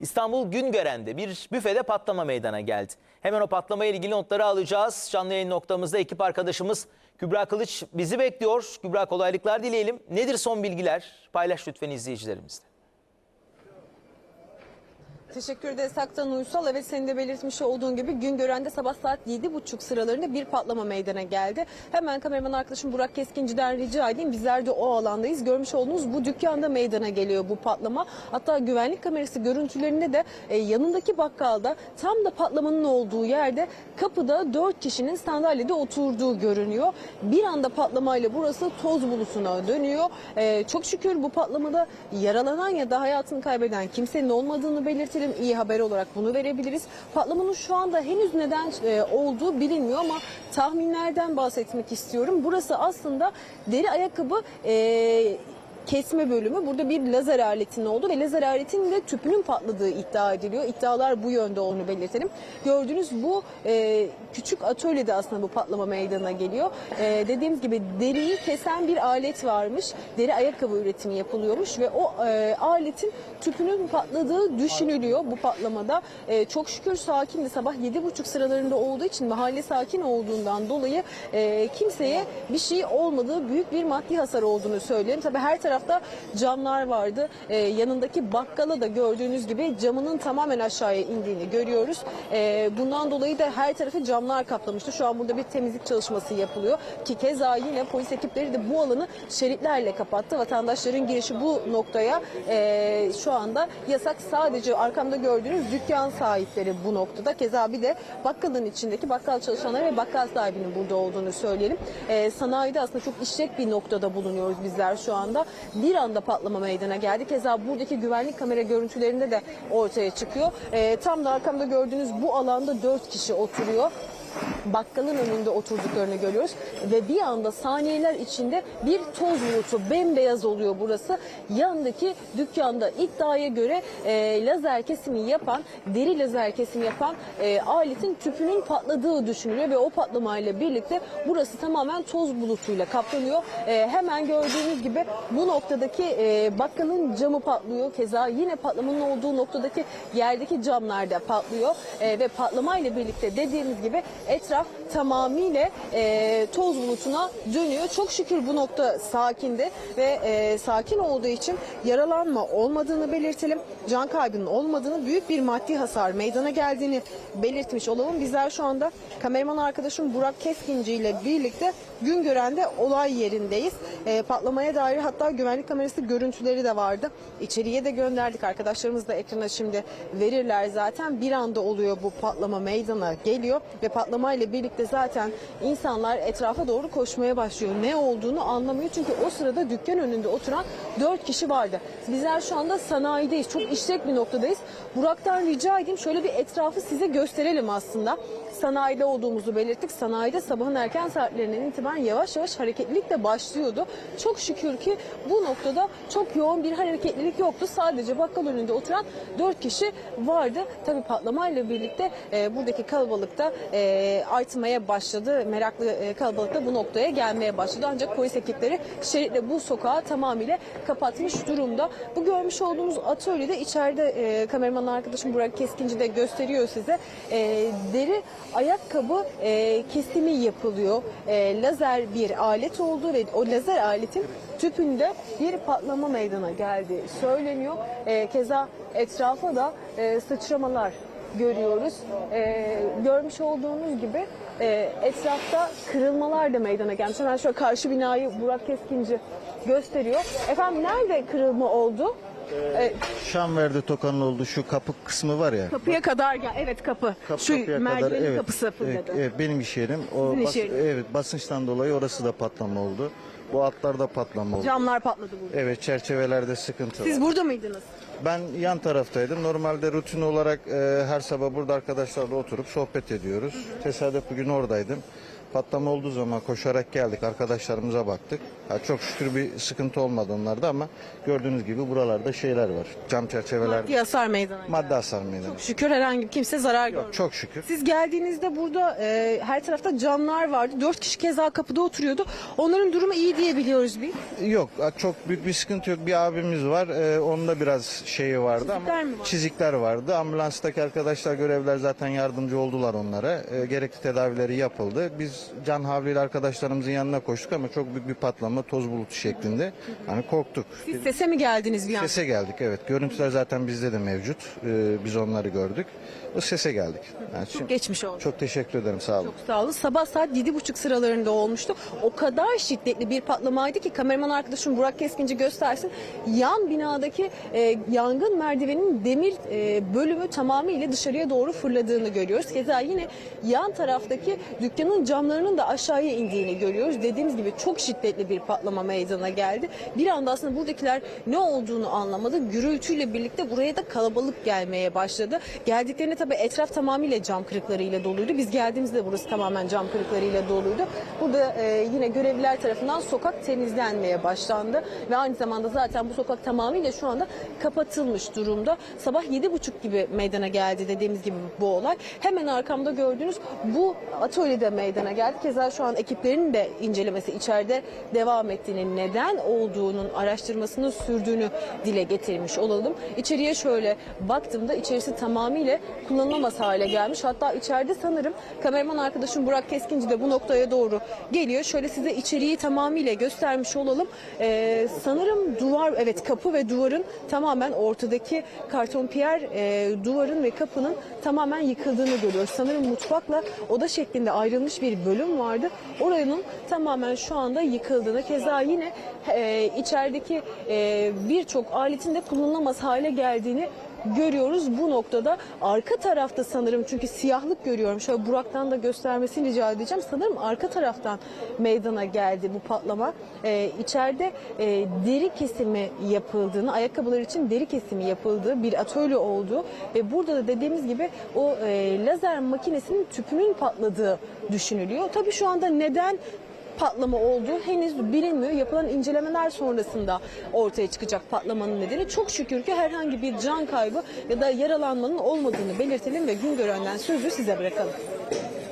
İstanbul Güngören'de bir büfede patlama meydana geldi. Hemen o patlamaya ilgili notları alacağız. Canlı yayın noktamızda ekip arkadaşımız Kübra Kılıç bizi bekliyor. Kübra kolaylıklar dileyelim. Nedir son bilgiler? Paylaş lütfen izleyicilerimizle. Teşekkür ederiz Haktan Uysal. Evet senin de belirtmiş olduğun gibi Güngören'de sabah saat 7.30 sıralarında bir patlama meydana geldi. Hemen kameraman arkadaşım Burak Keskinci'den rica edeyim. Bizler de o alandayız. Görmüş olduğunuz bu dükkanda meydana geliyor bu patlama. Hatta güvenlik kamerası görüntülerinde de e, yanındaki bakkalda tam da patlamanın olduğu yerde kapıda 4 kişinin sandalyede oturduğu görünüyor. Bir anda patlamayla burası toz bulusuna dönüyor. E, çok şükür bu patlamada yaralanan ya da hayatını kaybeden kimsenin olmadığını belirtelim. İyi haber olarak bunu verebiliriz. Patlamanın şu anda henüz neden e, olduğu bilinmiyor ama tahminlerden bahsetmek istiyorum. Burası aslında deri ayakkabı e, kesme bölümü. Burada bir lazer aletinin olduğu ve lazer aletinin de tüpünün patladığı iddia ediliyor. İddialar bu yönde olduğunu belirtelim. Gördüğünüz bu e, küçük atölyede aslında bu patlama meydana geliyor. E, dediğimiz gibi deriyi kesen bir alet varmış. Deri ayakkabı üretimi yapılıyormuş ve o e, aletin tüpünün patladığı düşünülüyor bu patlamada. E, çok şükür sakindi. Sabah 7.30 sıralarında olduğu için mahalle sakin olduğundan dolayı e, kimseye bir şey olmadığı büyük bir maddi hasar olduğunu söyleyelim. Tabii her tarafta camlar vardı. E, yanındaki bakkala da gördüğünüz gibi camının tamamen aşağıya indiğini görüyoruz. E, bundan dolayı da her tarafı camlar kaplamıştı. Şu an burada bir temizlik çalışması yapılıyor. Ki keza yine polis ekipleri de bu alanı şeritlerle kapattı. Vatandaşların girişi bu noktaya e, şu anda yasak. Sadece arkamda gördüğünüz dükkan sahipleri bu noktada. Keza bir de bakkalın içindeki bakkal çalışanları ve bakkal sahibinin burada olduğunu söyleyelim. E, sanayide aslında çok işlek bir noktada bulunuyoruz bizler şu anda. Bir anda patlama meydana geldi. Keza buradaki güvenlik kamera görüntülerinde de ortaya çıkıyor. E, tam da arkamda gördüğünüz bu alanda dört kişi oturuyor bakkalın önünde oturduklarını görüyoruz ve bir anda saniyeler içinde bir toz bulutu bembeyaz oluyor burası. Yanındaki dükkanda iddiaya göre e, lazer kesimi yapan, deri lazer kesimi yapan e, aletin tüpünün patladığı düşünülüyor ve o patlamayla birlikte burası tamamen toz bulutuyla kaplanıyor. E, hemen gördüğünüz gibi bu noktadaki e, bakkalın camı patlıyor. Keza yine patlamanın olduğu noktadaki yerdeki camlar da patlıyor E, ve patlamayla birlikte dediğimiz gibi etraf tamamıyla e, toz bulutuna dönüyor. Çok şükür bu nokta sakindi ve e, sakin olduğu için yaralanma olmadığını belirtelim. Can kaybının olmadığını, büyük bir maddi hasar meydana geldiğini belirtmiş olalım. Bizler şu anda kameraman arkadaşım Burak Keskinci ile birlikte Güngören'de olay yerindeyiz. E, patlamaya dair hatta güvenlik kamerası görüntüleri de vardı. İçeriye de gönderdik. Arkadaşlarımız da ekrana şimdi verirler zaten. Bir anda oluyor bu patlama meydana geliyor ve patlamayla birlikte zaten insanlar etrafa doğru koşmaya başlıyor. Ne olduğunu anlamıyor çünkü o sırada dükkan önünde oturan dört kişi vardı. Bizler şu anda sanayideyiz. Çok işlek bir noktadayız. Burak'tan rica edeyim şöyle bir etrafı size gösterelim aslında. Sanayide olduğumuzu belirttik. Sanayide sabahın erken saatlerinden itibaren yavaş yavaş hareketlilik de başlıyordu. Çok şükür ki bu noktada çok yoğun bir hareketlilik yoktu. Sadece bakkal önünde oturan dört kişi vardı. Tabii patlamayla birlikte e, buradaki kalabalık da e, artmaya başladı. Meraklı e, kalabalık da bu noktaya gelmeye başladı. Ancak polis ekipleri şeritle bu sokağı tamamıyla kapatmış durumda. Bu görmüş olduğumuz atölyede içeride e, kameraman arkadaşım Burak Keskinci de gösteriyor size. E, deri ayakkabı e, kesimi yapılıyor. E, lazer bir alet oldu ve o lazer aletin tüpünde bir patlama meydana geldi söyleniyor. E, keza etrafa da e, sıçramalar görüyoruz. E, görmüş olduğunuz gibi e, etrafta kırılmalar da meydana gelmiş. Hemen şöyle karşı binayı Burak Keskinci gösteriyor. Efendim nerede kırılma oldu? E, Şamver'de Tokan'ın olduğu şu kapı kısmı var ya. kapıya kadar gel. Evet kapı. Kapı- Şu kapıya merdivenin evet, kapısı fırladı. Evet, evet, benim iş yerim. O Sizin iş bas- yeriniz. evet basınçtan dolayı orası da patlama oldu. Bu altlarda patlama oldu. Camlar patladı burada. Evet çerçevelerde sıkıntı Siz var. burada mıydınız? Ben yan taraftaydım. Normalde rutin olarak e, her sabah burada arkadaşlarla oturup sohbet ediyoruz. Tesadüf bugün oradaydım. Patlama olduğu zaman koşarak geldik. Arkadaşlarımıza baktık. Ha, çok şükür bir sıkıntı olmadı onlarda ama gördüğünüz gibi buralarda şeyler var. Cam çerçeveler. Maddi hasar meydana geldi. Madde hasar meydana. Şükür herhangi bir kimse zarar görmedi. Çok şükür. Siz geldiğinizde burada e, her tarafta camlar vardı. Dört kişi keza kapıda oturuyordu. Onların durumu iyi diyebiliyoruz biz. Yok çok büyük bir sıkıntı yok. Bir abimiz var. Ee, onda biraz şeyi vardı Çizikler ama mi var? çizikler vardı. Ambulanstaki arkadaşlar görevler zaten yardımcı oldular onlara. Ee, gerekli tedavileri yapıldı. Biz can havliyle arkadaşlarımızın yanına koştuk ama çok büyük bir patlama toz bulutu şeklinde. Hani korktuk. Siz sese mi geldiniz bir an? Sese geldik evet. Görüntüler zaten bizde de mevcut. Ee, biz onları gördük. O sese geldik. Yani şimdi- Geçmiş oldu. çok teşekkür ederim sağ olun. Çok sağ olun. Sabah saat 7.30 sıralarında olmuştu. O kadar şiddetli bir patlamaydı ki kameraman arkadaşım Burak Keskinci göstersin. Yan binadaki e, yangın merdiveninin demir e, bölümü tamamıyla dışarıya doğru fırladığını görüyoruz. Keza yine yan taraftaki dükkanın camlarının da aşağıya indiğini görüyoruz. Dediğimiz gibi çok şiddetli bir patlama meydana geldi. Bir anda aslında buradakiler ne olduğunu anlamadı. Gürültüyle birlikte buraya da kalabalık gelmeye başladı. Geldiklerinde tabii etraf tamamıyla cam kırıklarıyla doluydu. Biz geldiğimizde burası tamamen cam kırıklarıyla doluydu. Burada e, yine görevliler tarafından sokak temizlenmeye başlandı. Ve aynı zamanda zaten bu sokak tamamıyla şu anda kapatılmış durumda. Sabah 7.30 gibi meydana geldi dediğimiz gibi bu olay. Hemen arkamda gördüğünüz bu atölyede meydana geldi. Keza şu an ekiplerin de incelemesi içeride devam ettiğini, neden olduğunun araştırmasını sürdüğünü dile getirmiş olalım. İçeriye şöyle baktığımda içerisi tamamıyla kullanılamaz hale gelmiş. Hatta içeride sanırım kameraman arkadaşım Burak Keskinci de bu noktaya doğru geliyor. Şöyle size içeriği tamamıyla göstermiş olalım. Ee, sanırım duvar, evet kapı ve duvarın tamamen ortadaki karton piyer e, duvarın ve kapının tamamen yıkıldığını görüyoruz. Sanırım mutfakla oda şeklinde ayrılmış bir bölüm vardı. Oranın tamamen şu anda yıkıldığını keza yine e, içerideki e, birçok aletin de kullanılamaz hale geldiğini görüyoruz bu noktada. Arka tarafta sanırım çünkü siyahlık görüyorum. Şöyle Burak'tan da göstermesini rica edeceğim. Sanırım arka taraftan meydana geldi bu patlama. Ee, içeride e, deri kesimi yapıldığını, ayakkabılar için deri kesimi yapıldığı bir atölye olduğu ve burada da dediğimiz gibi o e, lazer makinesinin tüpünün patladığı düşünülüyor. Tabii şu anda neden patlama olduğu henüz bilinmiyor. Yapılan incelemeler sonrasında ortaya çıkacak patlamanın nedeni. Çok şükür ki herhangi bir can kaybı ya da yaralanmanın olmadığını belirtelim ve gün görenden sözü size bırakalım.